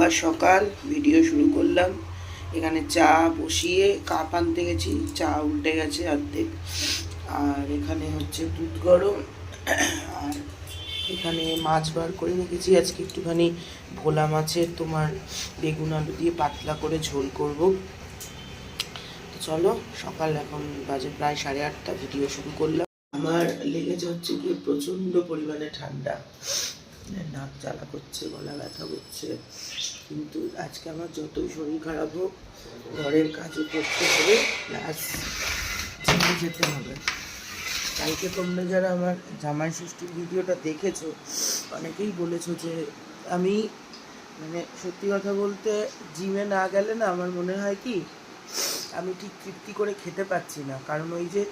সোমবার সকাল ভিডিও শুরু করলাম। এখানে চা বসিয়ে কাপ আনতে গেছি, চা উল্টে গেছে অর্ধেক। আর এখানে হচ্ছে দুধ গরম। আর এখানে মাছ বার করে রেখেছি। আজকে একটুখানি ভোলা মাছের তোমার বেগুন আলু দিয়ে পাতলা করে ঝোল করব। তো চলো, সকাল এখন বাজে প্রায় সাড়ে আটটা ভিডিও শুরু করলাম। আমার লেগেছে হচ্ছে গিয়ে প্রচণ্ড পরিমাণে ঠান্ডা। নাক জ্বালা করছে, গলা ব্যথা করছে। কিন্তু আজকে আমার যতই শরীর খারাপ হোক, ঘরের কাজও করতে হবে প্লাস জিমে যেতে হবে। কালকে তোমরা যারা আমার জামাই ষষ্ঠীর ভিডিওটা দেখেছ, অনেকেই বলেছ যে আমি মানে সত্যি কথা বলতে জিমে না গেলে না আমার মনে হয় কি, আমি ঠিক তৃপ্তি করে খেতে পাচ্ছি না। কারণ ওই যে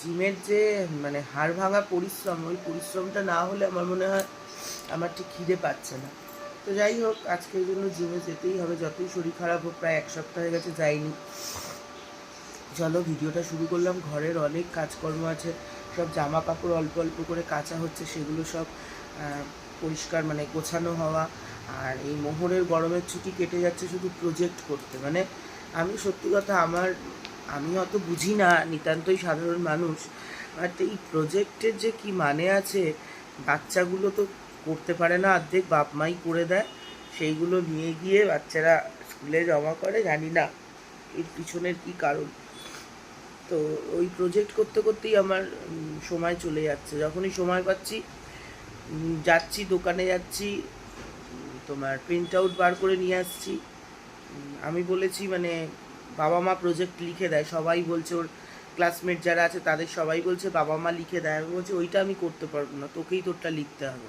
জিমের যে মানে হাড় ভাঙা পরিশ্রম, ওই পরিশ্রমটা না হলে আমার মনে হয় আমার ঠিক খিদে পাচ্ছে না। তো যাই হোক, আজকের জন্য জিমে যেতেই হবে। যতই শরীর খারাপ হোক, প্রায় এক সপ্তাহ হয়ে গেছে যাইনি। চলো, ভিডিওটা শুরু করলাম। ঘরের অনেক কাজকর্ম আছে। সব জামা কাপড় অল্প অল্প করে কাচা হচ্ছে, সেগুলো সব পরিষ্কার মানে গোছানো হওয়া। আর এই মোহরের গরমের ছুটি কেটে যাচ্ছে শুধু প্রজেক্ট করতে। মানে আমি সত্যি কথা আমার, আমি অত বুঝি না, নিতান্তই সাধারণ মানুষ। বাট এই প্রজেক্টের যে কি মানে আছে, বাচ্চাগুলো তো করতে পারে না অর্ধেক বাপ মাই করে দেয়, সেইগুলো নিয়ে গিয়ে বাচ্চারা স্কুলে জমা করে, জানি না এর পিছনের কি কারণ। তো ওই প্রজেক্ট করতে করতেই আমার সময় চলে যাচ্ছে। যখনই সময় পাচ্ছি যাচ্ছি, দোকানে যাচ্ছি তোমার প্রিন্ট আউট বার করে নিয়ে আসছি। আমি বলেছি মানে বাবা মা প্রজেক্ট লিখে দেয়, সবাই বলছে ওর ক্লাসমেট যারা আছে তাদের সবাই বলছে, বাবা মা লিখে দেয়। আমি বলছি, ওইটা আমি করতে পারব না, তোকেই তোরটা লিখতে হবে।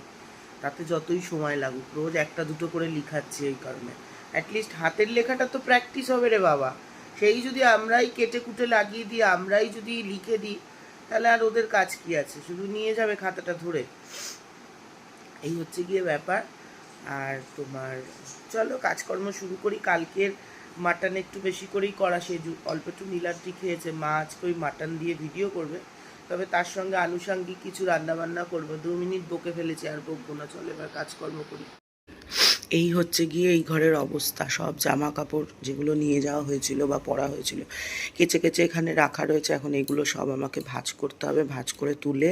তাতে যতই সময় লাগুক, রোজ একটা দুটো করে লিখাচ্ছি এই কারণে অ্যাটলিস্ট হাতের লেখাটা তো প্র্যাকটিস হবে রে বাবা। সেই যদি আমরাই কেটে কুটে লাগিয়ে দিই, আমরাই যদি লিখে দিই, তাহলে আর ওদের কাজ কি আছে? শুধু নিয়ে যাবে খাতাটা ধরে। এই হচ্ছে গিয়ে ব্যাপার। আর তোমার, চলো কাজকর্ম শুরু করি। কালকের মাটন একটু বেশি করেই করা সে অল্প একটু নীলাদ্রি খেয়েছে। মা আজকে ওই মাটন দিয়ে ভিডিও করবে। তবে তার সঙ্গে আনুষাঙ্গিক কিছু রান্নাবান্না করব। দু মিনিট বকে ফেলেছি আর বকবো না। চলে এবার কাজকর্ম করি। এই হচ্ছে গিয়ে এই ঘরের অবস্থা। সব জামা কাপড় যেগুলো নিয়ে যাওয়া হয়েছিল বা পরা হয়েছিল, কেচে কেচে এখানে রাখা রয়েছে। এখন এগুলো সব আমাকে ভাঁজ করতে হবে, ভাঁজ করে তুলে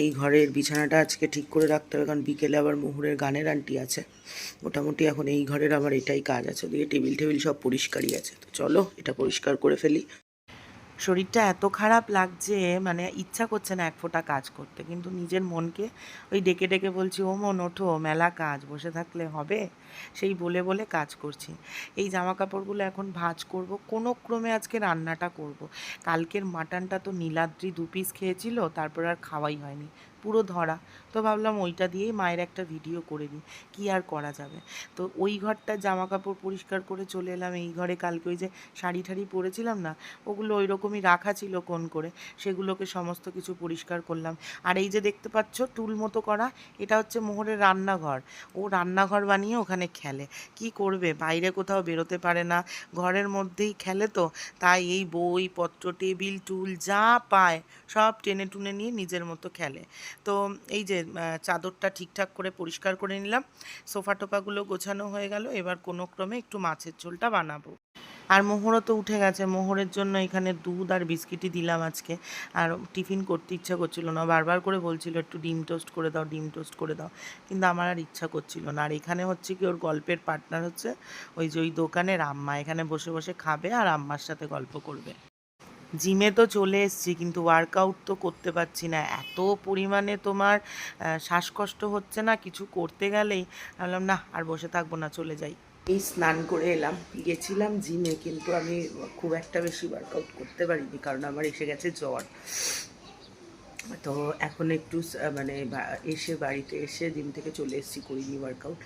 এই ঘরের বিছানাটা আজকে ঠিক করে রাখতে হবে। কারণ বিকেলে আবার মুহুরের গানের আন্টি আছে। মোটামুটি এখন এই ঘরের আমার এটাই কাজ আছে। ওদিকে টেবিল টেবিল সব পরিষ্কারই আছে। তো চলো, এটা পরিষ্কার করে ফেলি। শরীরটা এত খারাপ লাগছে মানে ইচ্ছা করছে না এক ফোঁটা কাজ করতে। কিন্তু নিজের মনকে ওই ডেকে ডেকে বলছি, ও মন, ওঠো, মেলা কাজ, বসে থাকলে হবে? সেই বলে বলে কাজ করছি। এই জামা কাপড়গুলো এখন ভাজ করব, কোনো ক্রমে আজকে রান্নাটা করব। কালকের মাটনটা তো নীলাদ্রি দু পিস খেয়েছিল, তারপর আর খাওয়াই হয়নি, পুরো ধরা। তো ভাবলাম ওইটা দিয়েই মায়ের একটা ভিডিও করে দিই, কী আর করা যাবে? তো ওই ঘরটা জামা কাপড় পরিষ্কার করে চলে এলাম, এই ঘরে কালকে ওই যে শাড়ি ঠাড়ি পরেছিলাম না, ওগুলো ওই রকমই রাখা ছিল কোন করে, সেগুলোকে সমস্ত কিছু পরিষ্কার করলাম। আর এই যে দেখতে পাচ্ছ, টুল মতো করা, এটা হচ্ছে মোহরের রান্নাঘর। ও রান্নাঘর বানিয়ে ওখানে খেলে। কি করবে? বাইরে কোথাও বেরোতে পারে না। ঘরের মধ্যেই খেলে তো। তাই এই বই, পত্র, টেবিল, টুল যা পায় সব টেনে টুনে নিয়ে নিজের মতো খেলে। তো এই যে চাদরটা ঠিকঠাক করে পরিষ্কার করে নিলাম। সোফা টোপাগুলো গোছানো হয়ে গেল। এবার কোনো ক্রমে একটু মাছের ঝোলটা বানাবো। আর মোহরও তো উঠে গেছে। মোহরের জন্য এখানে দুধ আর বিস্কিটই দিলাম আজকে। আর টিফিন করতে ইচ্ছা করছিল না। বারবার করে বলছিল, একটু ডিম টোস্ট করে দাও, ডিম টোস্ট করে দাও। কিন্তু আমার আর ইচ্ছা করছিল না। আর এখানে হচ্ছে কি, ওর গল্পের পার্টনার হচ্ছে ওই যে ওই দোকানের আম্মা। এখানে বসে বসে খাবে আর আম্মার সাথে গল্প করবে। জিমে তো চলে এসেছি, কিন্তু ওয়ার্কআউট তো করতে পারছি না। এত পরিমাণে তোমার শ্বাসকষ্ট হচ্ছে না, কিছু করতে গেলেই। ভাবলাম, না, আর বসে থাকব না, চলে যাই। এই স্নান করে এলাম। গেছিলাম জিমে কিন্তু আমি খুব একটা বেশি ওয়ার্কআউট করতে পারিনি, কারণ আমার এসে গেছে জ্বর। তো এখন একটু মানে এসে বাড়িতে এসে জিম থেকে চলে এসেছি, করিনি ওয়ার্কআউট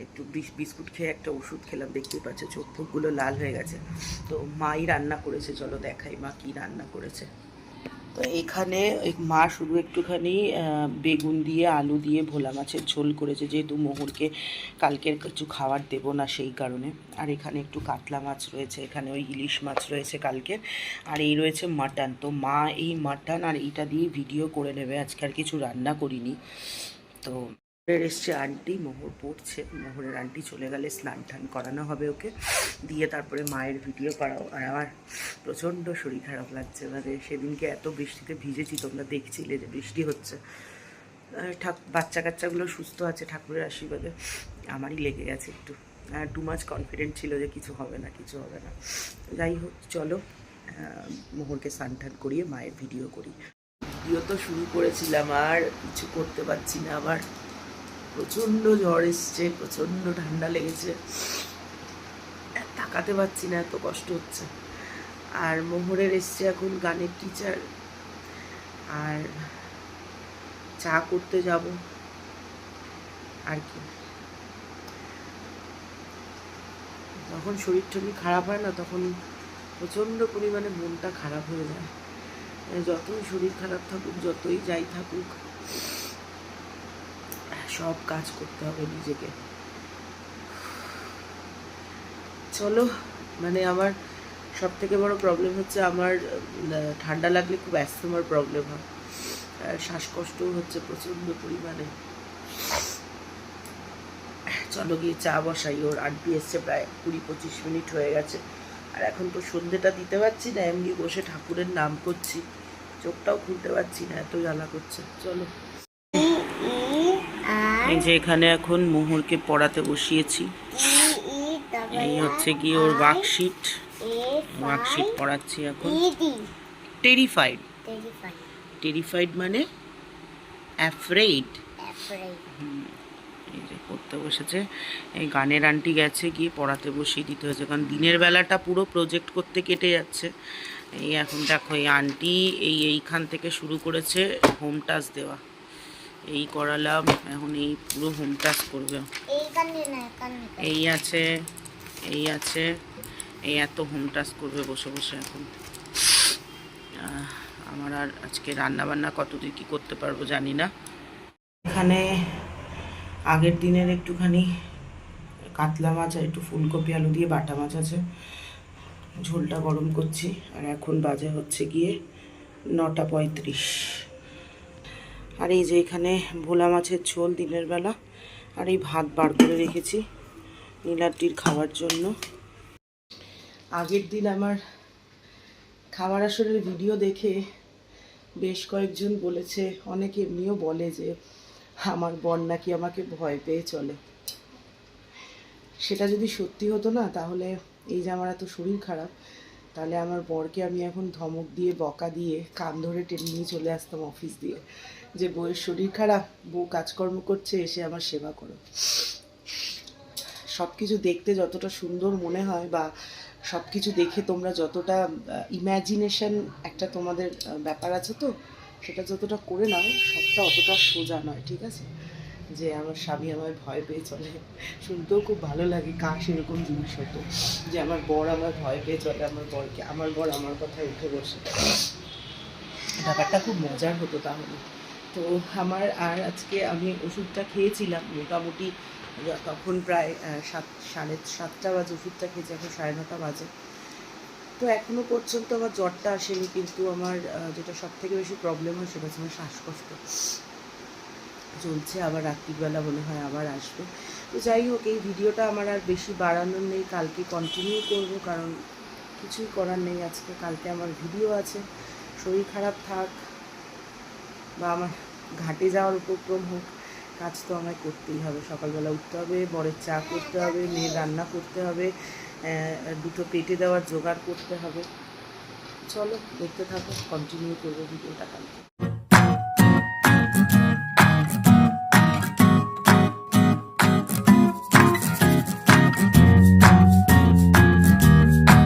একটু বিস- বিস্কুট খেয়ে একটা ওষুধ খেলাম, দেখতেই পাচ্ছ চোখ মুখগুলো লাল হয়ে গেছে। তো মাই রান্না করেছে, চলো দেখাই মা কি রান্না করেছে। তো এখানে মা শুধু একটুখানি বেগুন দিয়ে, আলু দিয়ে ভোলা মাছের ঝোল করেছে, যেহেতু মোহরকে কালকের কিছু খাবার দেব না সেই কারণে। আর এখানে একটু কাতলা মাছ রয়েছে, এখানে ওই ইলিশ মাছ রয়েছে কালকের, আর এই রয়েছে মাটন। তো মা এই মাটন আর এইটা দিয়ে ভিডিও করে নেবে, আজকে আর কিছু রান্না করিনি। তো এসছে আন্টি, মোহর পড়ছে। মোহরের আন্টি চলে গেলে স্নান টান করানো হবে ওকে। দিয়ে তারপরে মায়ের ভিডিও করাও। আর আমার প্রচণ্ড শরীর খারাপ লাগছে। মানে সেদিনকে এত বৃষ্টিতে ভিজেছি, তোমরা দেখছিলে যে বৃষ্টি হচ্ছে। ঠাক, বাচ্চা কাচ্চাগুলো সুস্থ আছে ঠাকুরের আশীর্বাদে। আমারই লেগে গেছে একটু। টু মাচ কনফিডেন্ট ছিল যে কিছু হবে না, কিছু হবে না। যাই হোক, চলো মোহরকে স্নান টান করিয়ে মায়ের ভিডিও করি। ভিডিও তো শুরু করেছিলাম, আর কিছু করতে পারছি না আবার প্রচণ্ড জ্বর এসছে, প্রচণ্ড ঠান্ডা লেগেছে। তাকাতে পারছি না, এত কষ্ট হচ্ছে। আর মোহরের এসছে এখন গানের টিচার আর চা করতে যাব। আর কি। যখন শরীর টরীর খারাপ হয় না, তখন প্রচণ্ড পরিমাণে মনটা খারাপ হয়ে যায়। যতই শরীর খারাপ থাকুক, যতই যাই থাকুক সব কাজ করতে হবে নিজেকে। চলো মানে আমার সব থেকে বড় প্রবলেম হচ্ছে আমার ঠান্ডা লাগলে খুব অ্যাস্থমার প্রবলেম হয়। শ্বাসকষ্টও হচ্ছে প্রচণ্ড পরিমাণে। চলো গিয়ে চা বসাই, ওর আন্টি এসছে প্রায় কুড়ি পঁচিশ মিনিট হয়ে গেছে। আর এখন তো সন্ধেটা দিতে পারছি না, এমনি বসে ঠাকুরের নাম করছি। চোখটাও খুলতে পারছি না, এত জ্বালা করছে। চলো। এই যে এখানে এখন মোহরকে পড়াতে বসিয়েছি। এই হচ্ছে কি ওর ওয়ার্কশিট ওয়ার্কশিট পড়াচ্ছি এখন। টেরিফাইড টেরিফাইড মানে অ্যাফ্রেড এই যে পড়তে বসেছে। এই গানের আন্টি গেছে গিয়ে পড়াতে বসিয়ে দিতে হয়েছে, কারণ দিনের বেলাটা পুরো প্রজেক্ট করতে কেটে যাচ্ছে। এই এখন দেখো, এই আন্টি এই এইখান থেকে শুরু করেছে হোম টাচ দেওয়া। এই করালাম এখন এই পুরো হোম টাচ করবে। এই আছে এই আছে এই এত হোম টাচ করবে বসে বসে এখন। আমার আর আজকে রান্না বান্না কতদূর কি করতে পারব জানি না। এখানে আগের দিনের একটুখানি কাতলা মাছ আর একটু ফুলকপি আলু দিয়ে বাটা মাছ আছে। ঝোলটা গরম করছি আর এখন বাজে হচ্ছে গিয়ে নটা পঁয়ত্রিশ। আর এই যে এখানে ভোলা মাছের ঝোল দিনের বেলা, আর এই ভাত বার করে রেখেছি নীলাটির খাওয়ার জন্য। আগের দিন আমার খাবার আসরের ভিডিও দেখে বেশ কয়েকজন বলেছে, অনেকে এমনিও বলে যে আমার বর নাকি আমাকে ভয় পেয়ে চলে। সেটা যদি সত্যি হতো না, তাহলে এই যে আমার এত শরীর খারাপ তাহলে আমার বরকে আমি এখন ধমক দিয়ে, বকা দিয়ে, কান ধরে টেনে নিয়ে চলে আসতাম অফিস দিয়ে। যে বউয়ের শরীর খারাপ, বউ কাজকর্ম করছে, এসে আমার সেবা করো। সব কিছু দেখতে যতটা সুন্দর মনে হয় বা সব কিছু দেখে তোমরা যতটা ইম্যাজিনেশন একটা তোমাদের ব্যাপার আছে তো, সেটা যতটা করে নাও, সবটা অতটা সোজা নয়, ঠিক আছে? যে আমার স্বামী আমায় ভয় পেয়ে চলে। শুনতেও খুব ভালো লাগে কাশ এরকম জিনিস হতো। যে আমার বর আমার ভয় পেয়ে চলে, আমার বরকে, আমার বর আমার কথায় উঠে বসে। ব্যাপারটা খুব মজার হতো তাহলে। তো আমার আর আজকে আমি ওষুধটা খেয়েছিলাম, মোটামুটি তখন প্রায় সাত, সাড়ে সাতটা বাজে ওষুধটা খেয়েছি, এখন সাড়ে নটা বাজে। তো এখনও পর্যন্ত আমার জ্বরটা আসেনি, কিন্তু আমার যেটা সব থেকে বেশি প্রবলেম হয় সেটা হচ্ছে আমার শ্বাসকষ্ট। চলছে, আবার রাত্রিবেলা মনে হয় আবার আসবে। তো যাই হোক, এই ভিডিওটা আমার আর বেশি বাড়ানোর নেই, কালকে কন্টিনিউ করব, কারণ কিছুই করার নেই। আজকে, কালকে আমার ভিডিও আছে। শরীর খারাপ থাক, বা আমার ঘাটে যাওয়ার উপক্রম হোক, কাজ তো আমায় করতেই হবে। সকালবেলা উঠতে হবে, বরের চা করতে হবে, মেয়ের রান্না করতে হবে দুটো পেটে দেওয়ার জোগাড় করতে হবে। চলো, দেখতে থাকো কন্টিনিউ করব ভিডিওটা কালকে।